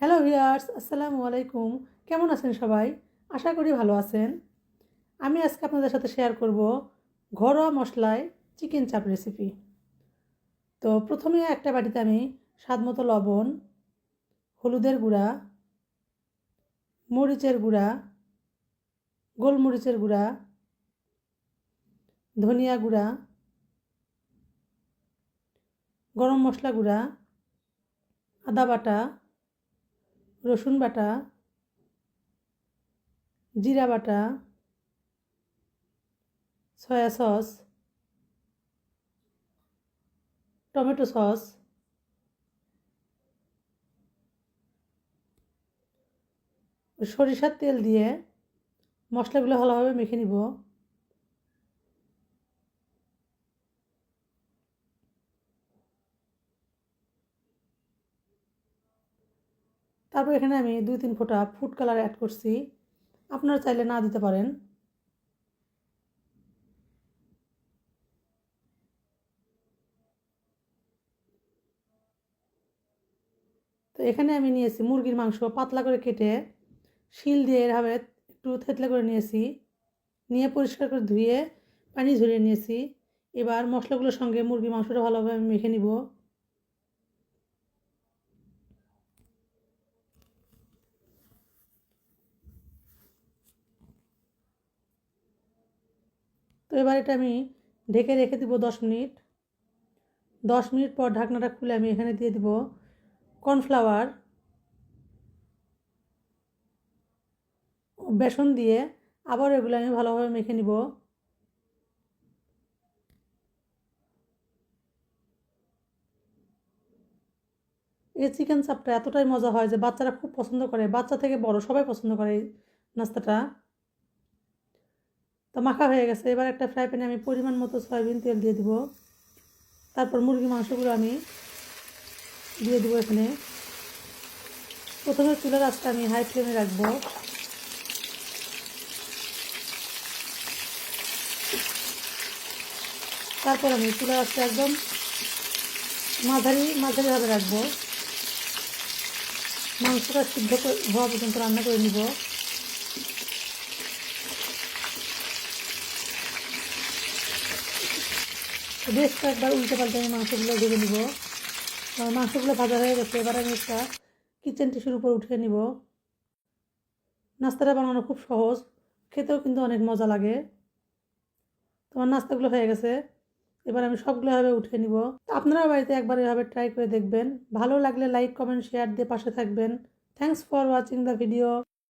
Hello viewers আসসালামু আলাইকুম। কেমন আছেন সবাই? আশা করি ভালো আছেন। আমি আজকে আপনাদের সাথে শেয়ার করব ঘরোয়া মশলায় চিকেন চাপ রেসিপি তো প্রথমে একটা বাটিতে আমি স্বাদ মতো লবণ, হলুদের গুঁড়া, মরিচের গুঁড়া, গোলমরিচের গুঁড়া, ধনিয়া গুঁড়া, গরম মশলা গুঁড়া, আদা বাটা রসুন বাটা, জিরা বাটা, সয়া সস, টমেটো সস, সরিষার তেল দিয়ে মশলাগুলো ভালোভাবে মেখে নিব। তারপর এখানে আমি দুই তিন ফোঁটা ফুড কালার অ্যাড করছি। আপনারা চাইলে না দিতে পারেন। তো এখানে আমি নিয়েছি মুরগির মাংস পাতলা করে কেটে শিল দিয়ে এভাবে একটু থেতলে করে নিয়েছি। নিয়ে পরিষ্কার করে ধুয়ে পানি ঝরিয়ে নিয়েছি। এবার মশলাগুলোর সঙ্গে মুরগির মাংসটা ভালোভাবে মেখে নিব। তো এবার এটা আমি ঢেকে রেখে দিব দশ মিনিট। দশ মিনিট পর ঢাকনাটা খুলে আমি এখানে দিয়ে দিব কর্নফ্লাওয়ার। বেসন দিয়ে আবার এগুলো আমি ভালোভাবে মেখে নিব। এই চিকেন চাপটা এতটাই মজা হয় যে বাচ্চারা খুব পছন্দ করে, বাচ্চা থেকে বড় সবাই পছন্দ করে এই নাস্তাটা। তো মাখা হয়ে গেছে। এবার একটা ফ্রাই প্যানে আমি পরিমাণ মতো সয়াবিন তেল দিয়ে দিব। তারপর মুরগি মাংসগুলো আমি দিয়ে দেবো এখানে। প্রথমে চুলার আঁচটা আমি হাই ফ্লেমে রাখব। তারপর আমি চুলার আঁচটা একদম মাঝারি, মাঝারিভাবে রাখব। মাংসটা সিদ্ধ হওয়া পর্যন্ত রান্না করে নিব। বেশ কয়েকবার উল্টে পাল্টে আমি মাংসগুলো ভেজে নিব। মাংসগুলো ভাজা হয়ে গেছে, এবার আমি একটা কিচেন টিস্যুর উপর উঠিয়ে নিব। নাস্তাটা বানানো খুব সহজ, খেতেও কিন্তু অনেক মজা লাগে। তোমার নাস্তাগুলো হয়ে গেছে, এবার আমি সবগুলো এভাবে উঠিয়ে নিব। আপনারা বাড়িতে একবার এভাবে ট্রাই করে দেখবেন। ভালো লাগলে লাইক কমেন্ট শেয়ার দিয়ে পাশে থাকবেন। Thanks for watching the video